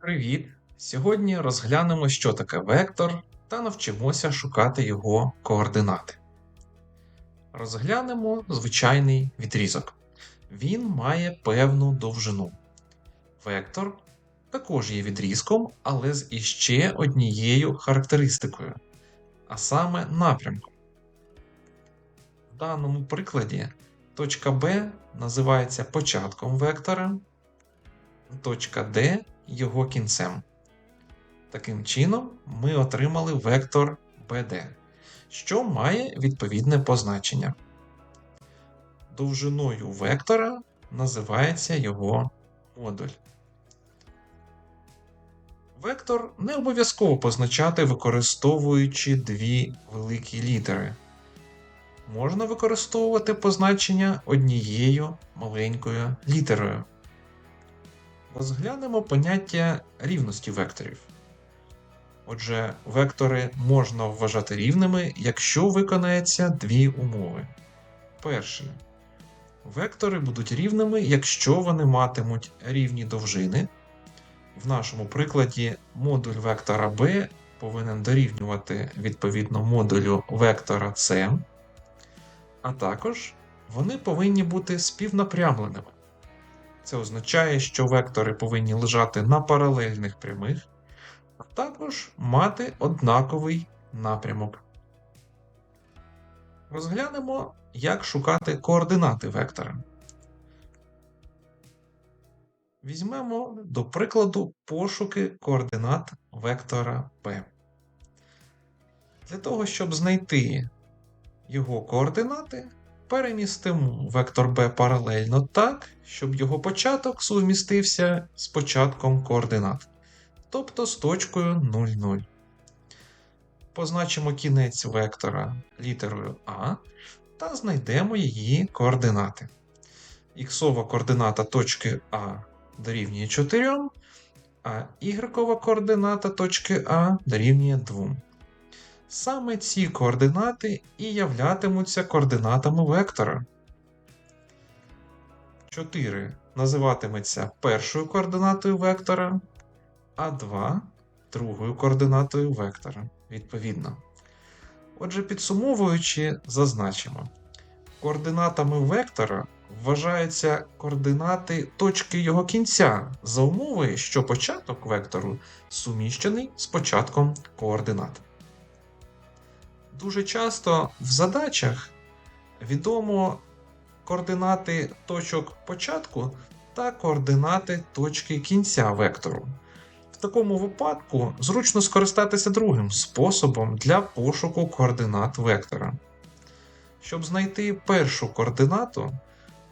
Привіт! Сьогодні розглянемо, що таке вектор, та навчимося шукати його координати. Розглянемо звичайний відрізок. Він має певну довжину. Вектор також є відрізком, але з іще однією характеристикою, а саме напрямком. В даному прикладі точка B називається початком вектора, точка D його кінцем. Таким чином, ми отримали вектор BD, що має відповідне позначення. Довжиною вектора називається його модуль. Вектор не обов'язково позначати, використовуючи дві великі літери. Можна використовувати позначення однією маленькою літерою. Розглянемо поняття рівності векторів. Отже, вектори можна вважати рівними, якщо виконається дві умови. Перше. Вектори будуть рівними, якщо вони матимуть рівні довжини. В нашому прикладі модуль вектора b повинен дорівнювати відповідно модулю вектора c, а також вони повинні бути співнапрямленими. Це означає, що вектори повинні лежати на паралельних прямих, а також мати однаковий напрямок. Розглянемо, як шукати координати вектора. Візьмемо, до прикладу, пошуки координат вектора P. Для того, щоб знайти його координати, перемістимо вектор b паралельно так, щоб його початок сумістився з початком координат, тобто з точкою 0, 0. Позначимо кінець вектора літерою А та знайдемо її координати. Іксова координата точки А дорівнює 4, а ігрекова координата точки А дорівнює 2. Саме ці координати і являтимуться координатами вектора. 4 називатиметься першою координатою вектора, а 2 другою координатою вектора, відповідно. Отже, підсумовуючи, зазначимо. Координатами вектора вважаються координати точки його кінця за умови, що початок вектору суміщений з початком координат. Дуже часто в задачах відомо координати точок початку та координати точки кінця вектору. В такому випадку зручно скористатися другим способом для пошуку координат вектора. Щоб знайти першу координату,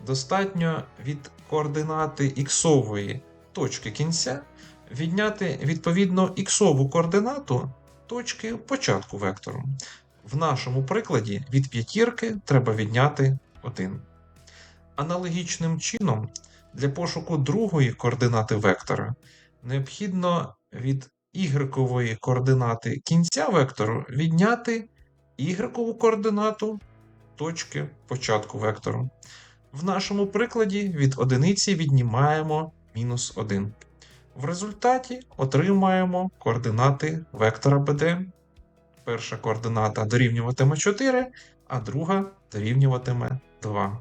достатньо від координати іксової точки кінця відняти відповідно іксову координату точки початку вектору. В нашому прикладі від п'ятірки треба відняти 1. Аналогічним чином, для пошуку другої координати вектора необхідно від ігрекової координати кінця вектору відняти ігрекову координату точки початку вектору. В нашому прикладі від одиниці віднімаємо мінус 1. В результаті отримаємо координати вектора BD перша координата дорівнюватиме 4, а друга дорівнюватиме 2.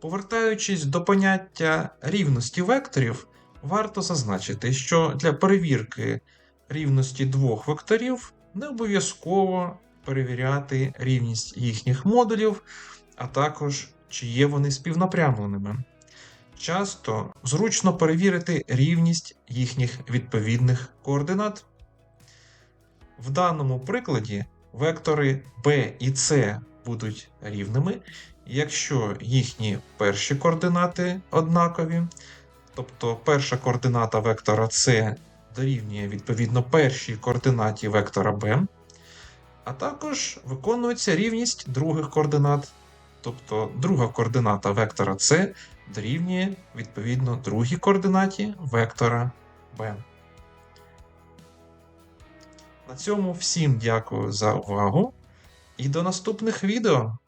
Повертаючись до поняття рівності векторів, варто зазначити, що для перевірки рівності двох векторів не обов'язково перевіряти рівність їхніх модулів, а також чи є вони співнапрямленими. Часто зручно перевірити рівність їхніх відповідних координат. В даному прикладі вектори b і c будуть рівними, якщо їхні перші координати однакові, тобто перша координата вектора c дорівнює відповідно першій координаті вектора b, а також виконується рівність других координат, тобто друга координата вектора c дорівнює відповідно другій координаті вектора b. На цьому всім дякую за увагу і до наступних відео!